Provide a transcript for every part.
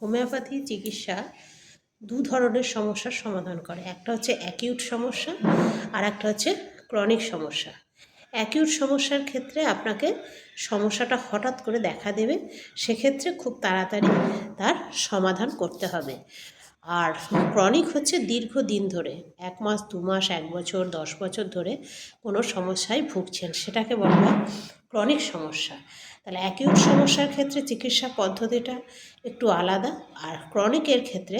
Homeopathy চিকিৎসা দু ধরনের সমস্যার সমাধান করে। একটা হচ্ছে অ্যাকিউট সমস্যা আর একটা হচ্ছে ক্রনিক সমস্যা। অ্যাকিউট সমস্যার ক্ষেত্রে আপনাকে সমস্যাটা হঠাৎ করে দেখা দেবে, সেক্ষেত্রে খুব তাড়াতাড়ি তার সমাধান করতে হবে। আর ক্রনিক হচ্ছে দীর্ঘদিন ধরে, এক মাস, দু মাস, এক বছর, দশ বছর ধরে কোনো সমস্যায় ভুগছেন, সেটাকে বলা হয় ক্রনিক সমস্যা। তাহলে অ্যাকিউট সমস্যার ক্ষেত্রে চিকিৎসা পদ্ধতিটা একটু আলাদা আর ক্রনিকের ক্ষেত্রে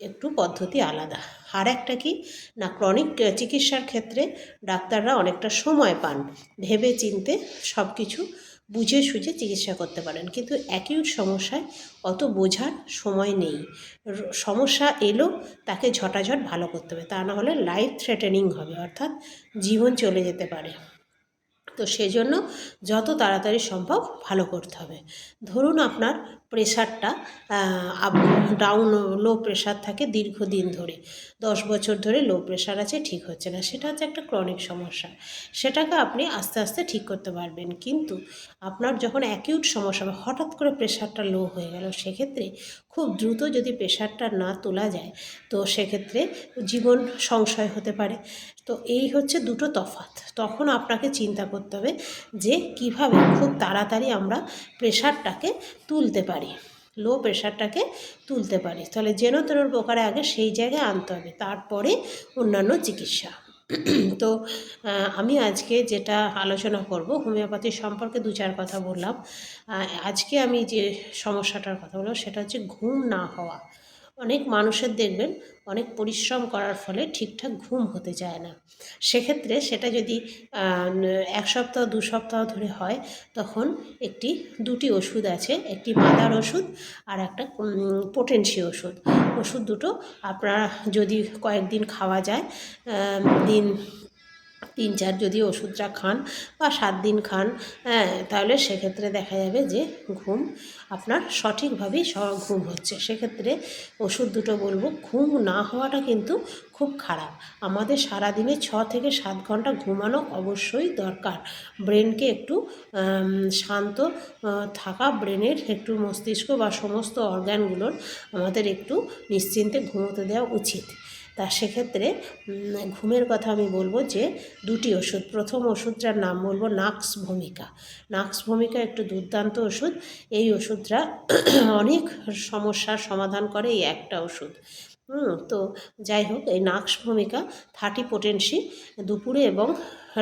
একটু পদ্ধতি আলাদা। আর একটা কি, না ক্রনিক চিকিৎসার ক্ষেত্রে ডাক্তাররা অনেকটা সময় পান ভেবে চিনতে সব কিছু বুঝে সুঝে চিকিৎসা করতে পারেন। কিন্তু অ্যাকিউট সমস্যায় অত বোঝার সময় নেই। সমস্যা এলো, তাকে ঝটাঝট ভালো করতে হবে। তা না হলে লাইফ থ্রেটেনিং হবে, অর্থাৎ জীবন চলে যেতে পারে। তো সেজন্য যত তাড়াতাড়ি সম্ভব ভালো করতে হবে। ধরুন আপনার প্রেশারটা ডাউন লো প্রেশার থাকে দীর্ঘদিন ধরে। দশ বছর ধরে লো প্রেশার আছে, ঠিক হচ্ছে না। সেটা হচ্ছে একটা ক্রনিক সমস্যা। সেটাকে আপনি আস্তে আস্তে ঠিক করতে পারবেন। কিন্তু আপনার যখন অ্যাকিউট সমস্যা হবে হঠাৎ করে প্রেশারটা লো হয়ে গেল, সেক্ষেত্রে খুব দ্রুত যদি প্রেশারটা না তোলা যায়, তো সেক্ষেত্রে জীবন সংশয় হতে পারে। তো এই হচ্ছে দুটো তফাৎ। তখন আপনাকে চিন্তা করতে হবে যে কীভাবে খুব তাড়াতাড়ি আমরা প্রেশারটাকে তুলতে পারি। লো প্রেশারটাকে তুলতে পারি। তাহলে যেন তেন প্রকারে আগে সেই জায়গায় আনতে হবে, তারপরে অন্যান্য চিকিৎসা। তো আমি আজকে যেটা আলোচনা করব, হোমিওপ্যাথি সম্পর্কে দু চার কথা বললাম। আজকে আমি যে সমস্যাটার কথা বললাম, সেটা হচ্ছে ঘুম না হওয়া। অনেক মানুষের দেখবেন অনেক পরিশ্রম করার ফলে ঠিকঠাক ঘুম হতে চায় না। সেক্ষেত্রে সেটা যদি এক সপ্তাহ, দু সপ্তাহ ধরে হয়, তখন একটি, দুটি ওষুধ আছে, একটি মাদার ওষুধ আর একটা পোটেন্সি ওষুধ। ওষুধ দুটো আপনারা যদি কয়েকদিন খাওয়া যায় দিন তিন চার যদি ওষুধটা খান বা সাত দিন খান হ্যাঁ তাহলে সেক্ষেত্রে দেখা যাবে যে ঘুম আপনার সঠিকভাবেই ঘুম হচ্ছে। সেক্ষেত্রে ওষুধ দুটো বলব, ঘুম না হওয়াটা কিন্তু খুব খারাপ। আমাদের সারাদিনে ছ থেকে সাত ঘণ্টা ঘুমানো অবশ্যই দরকার। ব্রেনকে একটু শান্ত থাকা, ব্রেনের একটু মস্তিষ্ক বা সমস্ত অর্গানগুলোর আমাদের একটু নিশ্চিন্তে ঘুমোতে দেওয়া উচিত। তা সেক্ষেত্রে ঘুমের কথা আমি বলব যে, দুটি ওষুধ। প্রথম ওষুধটার নাম বলব নাক্স ভূমিকা নাক্স ভূমিকা একটু দুর্দান্ত ওষুধ। এই ওষুধটা অনেক সমস্যার সমাধান করে এই একটা ওষুধ। হুম, তো যাই হোক, এই নাক্স ভূমিকা থার্টি পোটেন্সি দুপুরে এবং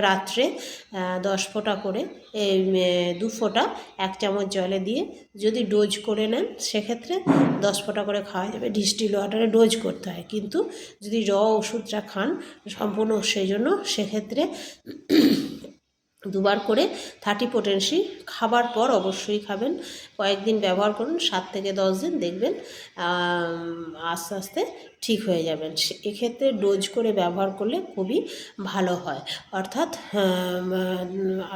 রাত্রে দশ ফোঁটা করে, এই দু ফোঁটা এক চামচ জলে দিয়ে যদি ডোজ করে নেন, সেক্ষেত্রে দশ ফোঁটা করে খাওয়া যাবে। ডিস্টিল ওয়াটারে ডোজ করতে হয়। কিন্তু যদি র ওষুধটা খান, সম্পূর্ণ সেই জন্য, সেক্ষেত্রে দুবার করে থার্টি পোটেন্সি খাবার পর অবশ্যই খাবেন। কয়েকদিন ব্যবহার করুন, সাত থেকে দশ দিন দেখবেন আস্তে আস্তে ঠিক হয়ে যাবেন। এক্ষেত্রে ডোজ করে ব্যবহার করলে খুবই ভালো হয়। অর্থাৎ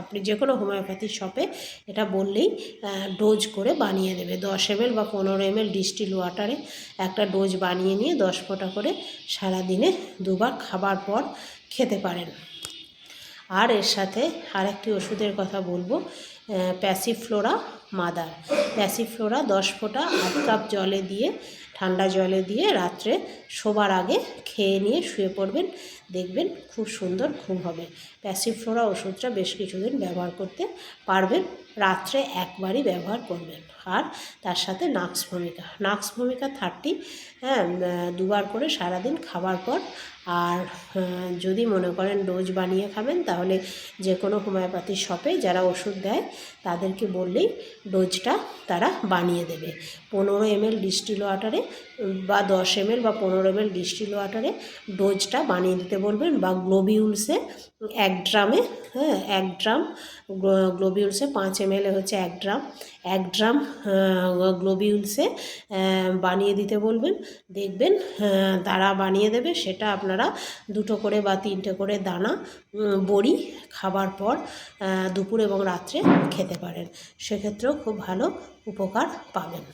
আপনি যে কোনো হোমিওপ্যাথি শপে এটা বললেই ডোজ করে বানিয়ে দেবে দশ এমএল বা পনেরো এমএল ডিস্টিল ওয়াটারে একটা ডোজ বানিয়ে নিয়ে দশ ফোঁটা করে সারাদিনে দুবার খাবার পর খেতে পারেন। আর এর সাথে আরেকটি ওষুধের কথা বলব। প্যাসিফ্লোরা মাদার প্যাসিফ্লোরা দশ ফোঁটা আধ কাপ জলে দিয়ে, ঠান্ডা জলে দিয়ে রাত্রে শোবার আগে খেয়ে নিয়ে শুয়ে পড়বেন। দেখবেন খুব সুন্দর ঘুম হবে। প্যাসিফ্লোরা ওষুধটা বেশ কিছুদিন ব্যবহার করতে পারবেন। রাত্রে একবারই ব্যবহার করবেন। আর তার সাথে নাক্স ভূমিকা। নাক্স ভূমিকা থার্টি হ্যাঁ দুবার করে সারাদিন খাবার পর। আর যদি মনে করেন ডোজ বানিয়ে খাবেন, তাহলে যে কোনো হোমিওপ্যাথি শপে যারা ওষুধ দেয় তাদেরকে বললেই ডোজটা তারা বানিয়ে দেবে। পনেরো এমএল ডিস্টিল ওয়াটারে বা দশ এমএল বা পনেরো এমএল ডিস্টিল ওয়াটারে ডোজটা বানিয়ে দিতে বলবেন বা গ্লোবিউলসে এক ড্রামে হ্যাঁ এক ড্রাম গ্লো- গ্লোবিউলসে পাঁচ এমএল হচ্ছে এক ড্রাম। এক ড্রাম গ্লোবিউলসে বানিয়ে দিতে বলবেন। দেখবেন তারা বানিয়ে দেবে, সেটা আপনারা দুটো করে বা তিনটে করে দানা বড়ি খাবার পর দুপুর এবং রাত্রে খেতে পারেন। সেক্ষেত্রেও খুব ভালো উপকার পাবেন।